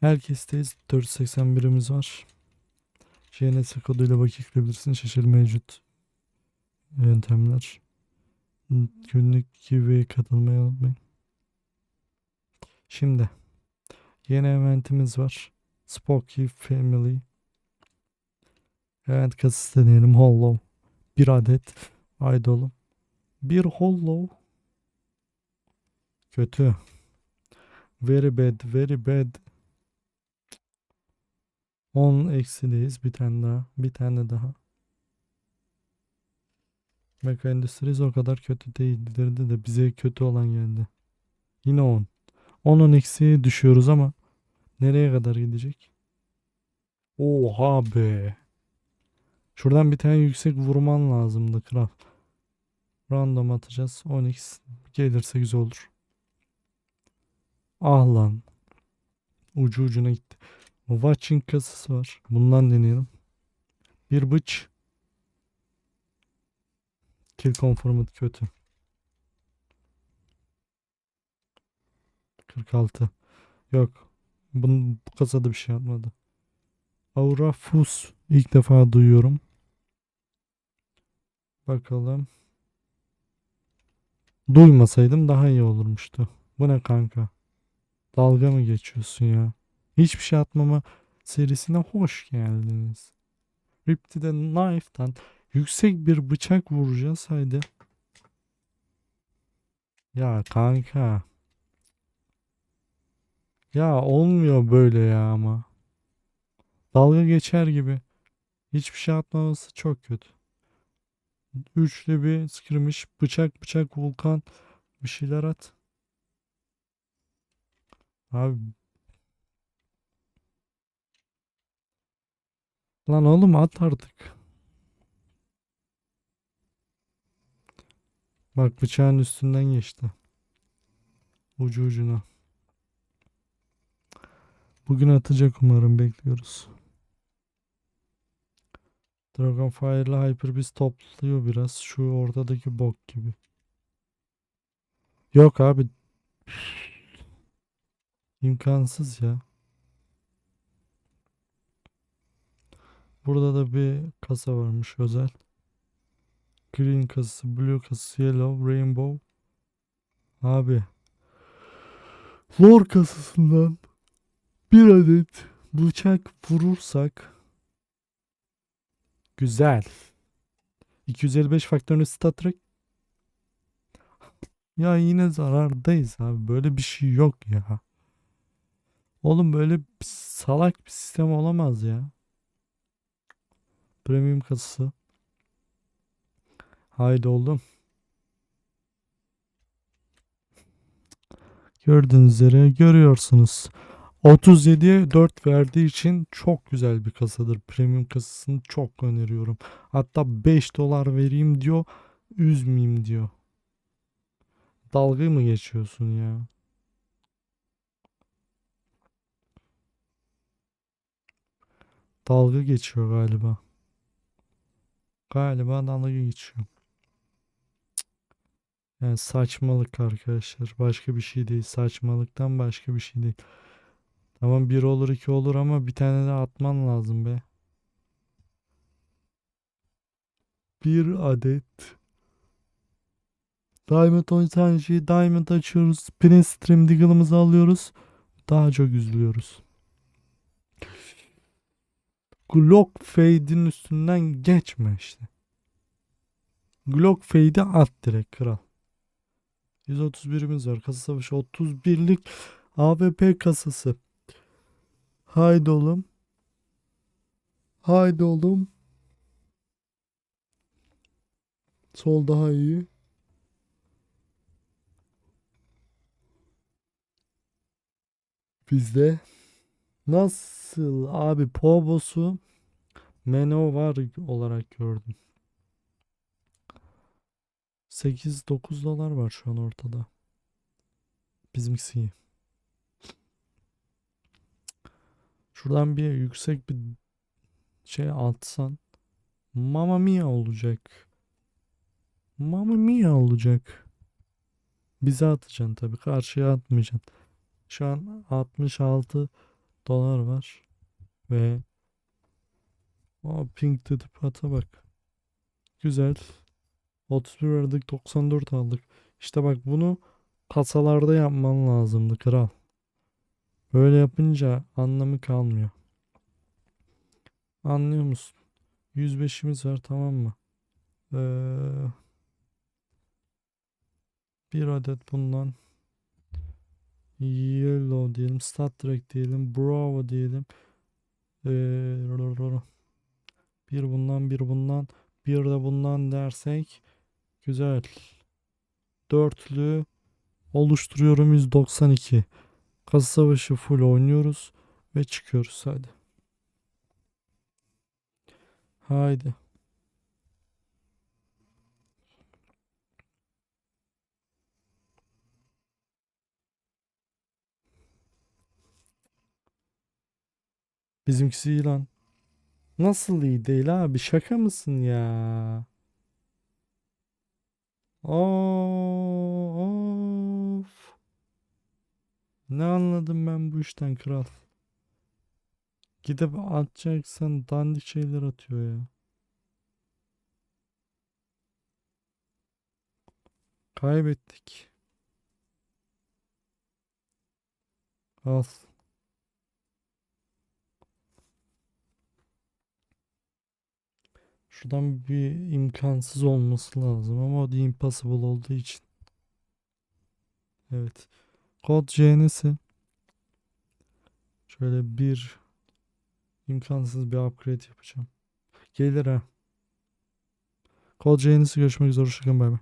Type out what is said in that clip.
Herkesteyiz. 481'imiz var. JNS koduyla vakit girebilirsin. Şaşır mevcut yöntemler. Günlük gibi katılmayı unutmayın. Şimdi yeni eventimiz var. Spooky Family. Event kasası deneyelim. Hollow. Bir adet. Haydi oğlum. Bir hollow. Kötü. Very bad, very bad. 10 eksideyiz. Bir tane daha. Bir tane daha. Meka Industries o kadar kötü değildirdi de bize kötü olan geldi. Yine 10. 10'un eksiğe düşüyoruz ama nereye kadar gidecek? Oha be. Şuradan bir tane yüksek vurman lazımdı kral. Random atacağız. 10x gelirse güzel olur. Ah lan. Ucu ucuna gitti. Watching kasası var. Bundan deneyelim. Bir bıç. Kill conformant kötü. 46. Yok. Bunun, bu kasada bir şey yapmadı. Aura Fus. İlk defa duyuyorum. Bakalım. Duymasaydım daha iyi olurmuştu. Bu ne kanka? Dalga mı geçiyorsun ya? Hiçbir şey atmama serisine hoş geldiniz. Ripti'de Knife'dan yüksek bir bıçak vuracağız haydi. Ya kanka. Ya olmuyor böyle ya ama. Dalga geçer gibi. Hiçbir şey atmaması çok kötü. Üçlü bir skirmiş. Bıçak bıçak vulkan. Bir şeyler at. Abi. Lan oğlum at artık. Bak bıçağın üstünden geçti. Ucu ucuna. Bugün atacak umarım bekliyoruz. Dragonfire'la Hyper Beast topluyor biraz. Şu ortadaki bok gibi. Yok abi. İmkansız ya. Burada da bir kasa varmış özel. Green kasası, blue kasası, yellow, rainbow. Abi. Lore kasasından bir adet bıçak vurursak güzel. 255 faktörlü stat rate. Ya yine zarardayız abi. Böyle bir şey yok ya. Oğlum böyle salak bir sistem olamaz ya. Premium kasası. Haydi oğlum. Gördüğünüz üzere görüyorsunuz. 37'ye 4 verdiği için çok güzel bir kasadır. Premium kasasını çok öneriyorum. Hatta 5 dolar vereyim diyor. Üzmeyeyim diyor. Dalga mı geçiyorsun ya? Dalga geçiyor galiba. Galiba dalga geçiyor. Yani saçmalık arkadaşlar. Başka bir şey değil. Saçmalıktan başka bir şey değil. Tamam bir olur iki olur ama bir tane de atman lazım be. Bir adet. Diamond 10 tanesi Diamond açıyoruz. Prince Stream Deagle'ımızı alıyoruz. Daha çok üzülüyoruz. Glock Fade'in üstünden geçme işte. Glock Fade'i at direkt kral. 131'imiz var. Kasa savaşı 31'lik AWP kasası. Haydi oğlum. Haydi oğlum. Sol daha iyi. Bizde. Nasıl abi Pobos'u Meno var olarak gördüm. 8-9 dolar var şu an ortada. Bizimkisi iyi. Şuradan bir yüksek bir şey atsan Mamma Mia olacak. Mamma Mia olacak. Bize atacaksın tabii. Karşıya atmayacaksın. Şu an 66 dolar var. Ve o pink dedi pata bak. Güzel. 31 verdik 94 aldık. İşte bak bunu kasalarda yapman lazımdı kral. Böyle yapınca anlamı kalmıyor. Anlıyor musun? 105'imiz var tamam mı? Ee, bir adet bundan Yellow diyelim. Star Trek diyelim. Bravo diyelim. Ee, bir bundan bir bundan bir de bundan dersek güzel. Dörtlü oluşturuyorum 192. Kasa savaşı full oynuyoruz ve çıkıyoruz hadi. Haydi. Bizimkisi iyi lan. Nasıl iyi değil abi? Şaka mısın ya? Of. Ne anladım ben bu işten kral? Gidip atacaksan dandik şeyler atıyor ya. Kaybettik. Al. Şuradan bir imkansız olması lazım ama o da impossible olduğu için. Evet. Kod CN'si. Şöyle bir imkansız bir upgrade yapacağım. Gelir ha. Kod CN'si görüşmek üzere. Hoşçakalın bay bay.